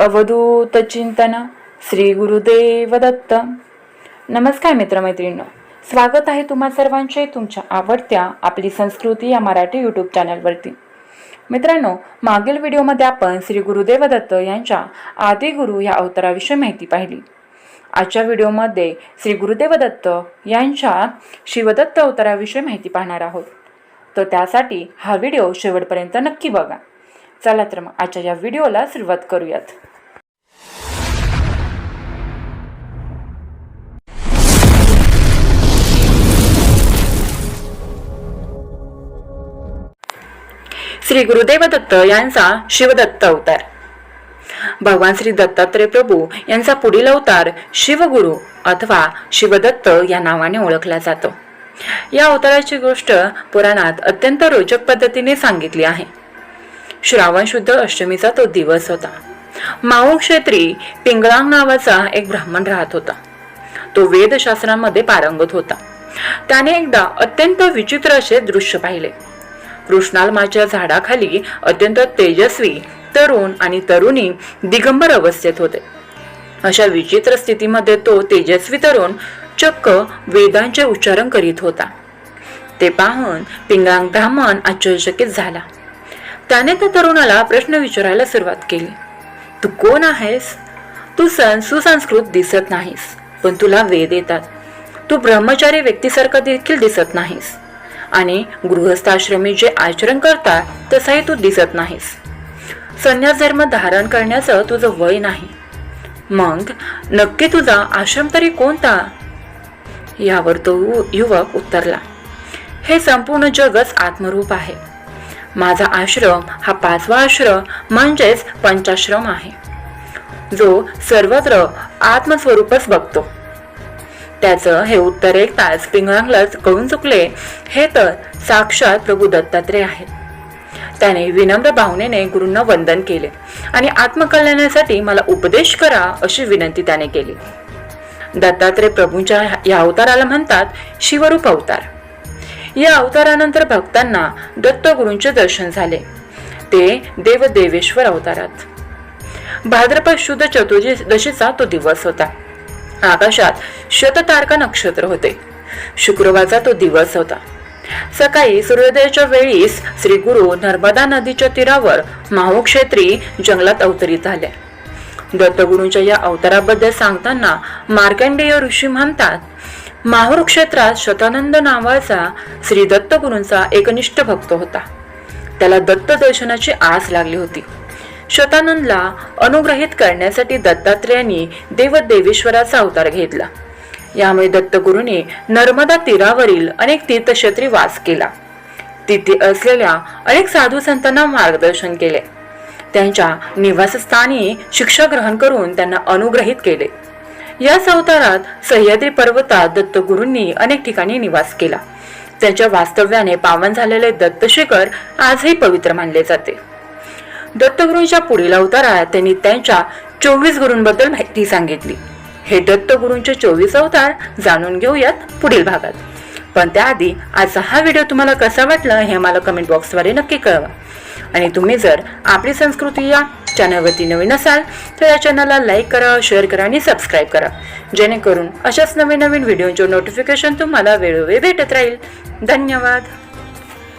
अवधूत चिंतन श्री गुरुदेव दत्त नमस्कार मित्रमैत्रिणींनो स्वागत आहे तुम्हा सर्वांचे तुमच्या आवडत्या आपली संस्कृती या मराठी यूट्यूब चॅनलवरती मित्रांनो मागील व्हिडिओमध्ये आपण श्री गुरुदेव दत्त यांच्या आदिगुरु या अवताराविषयी माहिती पाहिली. आजच्या व्हिडिओमध्ये श्री गुरुदेव दत्त यांच्या शिवदत्त अवताराविषयी माहिती पाहणार आहोत. तर त्यासाठी हा व्हिडिओ शेवटपर्यंत नक्की बघा. चला तर मग आजच्या या व्हिडिओला सुरुवात करूयात. श्री गुरुदेव दत्त यांचा शिवदत्त अवतार. भगवान श्री दत्तात्रय प्रभू यांचा पुढील अवतार शिवगुरु अथवा शिवदत्त या नावाने ओळखला जातो. या अवताराची गोष्ट पुराणात अत्यंत रोचक पद्धतीने सांगितली आहे. श्रावण शुद्ध अष्टमीचा तो दिवस होता. माऊ क्षेत्री पिंगळांग नावाचा एक ब्राह्मण राहत होता. तो वेदशास्त्रांमध्ये पारंगत होता. त्याने एकदा अत्यंत विचित्र असे दृश्य पाहिले. कृष्णालमाच्या झाडाखाली अत्यंत तेजस्वी तरुण आणि तरुणी दिगंबर अवस्थेत होते. अशा विचित्र स्थितीमध्ये तो तेजस्वी तरुण चक्क वेदांचे उच्चारण करीत होता. ते पाहून पिंगांग ब्राह्मण आश्चर्यचकित झाला. त्याने त्या तरुणाला प्रश्न विचारायला सुरुवात केली. तू कोण आहेस? तू सं सुसंस्कृत दिसत नाहीस पण तुला वेद येतात. तू ब्रह्मचारी व्यक्तीसारखा देखील दिसत नाहीस. आणि गृहस्थाश्रमी जे आचरण करतात तसाही तू दिसत नाहीस. संन्यास धर्म धारण करण्याचं तुझं वय नाही. मग नक्की तुझा आश्रम तरी कोणता? यावर तो युवक उत्तरला. हे संपूर्ण जगच आत्मरूप आहे. माझा आश्रम हा पाचवा आश्रम म्हणजेच पंचाश्रम आहे. जो सर्वत्र आत्मस्वरूपच बघतो. त्याचं हे उत्तर ऐकताच पिंगळांगलाच कळून चुकले हे तर साक्षात प्रभू दत्तात्रय आहेत त्याने विनम्र भावनेने गुरूंना वंदन केले आणि आत्मकल्याणासाठी मला उपदेश करा अशी विनंती त्याने केली. दत्तात्रय प्रभूंच्या या अवताराला म्हणतात शिवरूप अवतार. या अवतारानंतर भक्तांना दत्तगुरूंचे दर्शन झाले. ते देवदेवेश्वर अवतारात. भाद्रपद शुद्ध चतुर्दशीचा तो दिवस होता. आकाशात शततारका नक्षत्र होते. शुक्रवारचा तो दिवस होता. सकाळी सूर्योदयाच्या वेळीस श्री गुरु नर्मदा नदीच्या तीरावर माहोक्षेत्री जंगलात अवतरित झाले. दत्तगुरूंच्या या अवताराबद्दल सांगताना मार्कंडेय ऋषी म्हणतात माहूर क्षेत्रात शतानंद नावाचा श्री दत्तगुरूंचा एकनिष्ठ भक्त होता. त्याला दत्त दर्शनाची आस लागली होती. शतानंदला अनुग्रहित करण्यासाठी दत्तात्रेयांनी देवदेवेश्वराचा अवतार घेतला. यामुळे दत्तगुरूंनी नर्मदा तीरावरील अनेक तीर्थक्षेत्री वास केला. तिथे असलेल्या अनेक साधू संतांना मार्गदर्शन केले. त्यांच्या निवासस्थानी शिक्षा ग्रहण करून त्यांना अनुग्रहित केले. याच अवतारात सह्याद्री पर्वतात दत्तगुरूंनी अनेक ठिकाणी निवास केला. त्यांच्या वास्तव्याने पावन झालेले दत्तशेखर आजही पवित्र मानले जाते. दत्तगुरूंच्या पुढील अवतारात त्यांनी त्यांच्या चोवीस गुरूंबद्दल माहिती सांगितली. हे दत्तगुरूंचे चोवीस अवतार जाणून घेऊयात पुढील भागात. पण त्याआधी आजचा हा व्हिडिओ तुम्हाला कसा वाटला हे मला कमेंट बॉक्सद्वारे नक्की कळवा. आणि तुम्ही जर आपली संस्कृती या चॅनलवरती नवीन असाल तर या चॅनलला लाईक करा शेअर करा आणि सबस्क्राईब करा. जेणेकरून अशाच नवीन नवीन व्हिडिओचे नोटिफिकेशन तुम्हाला वेळोवेळी भेटत राहील. धन्यवाद.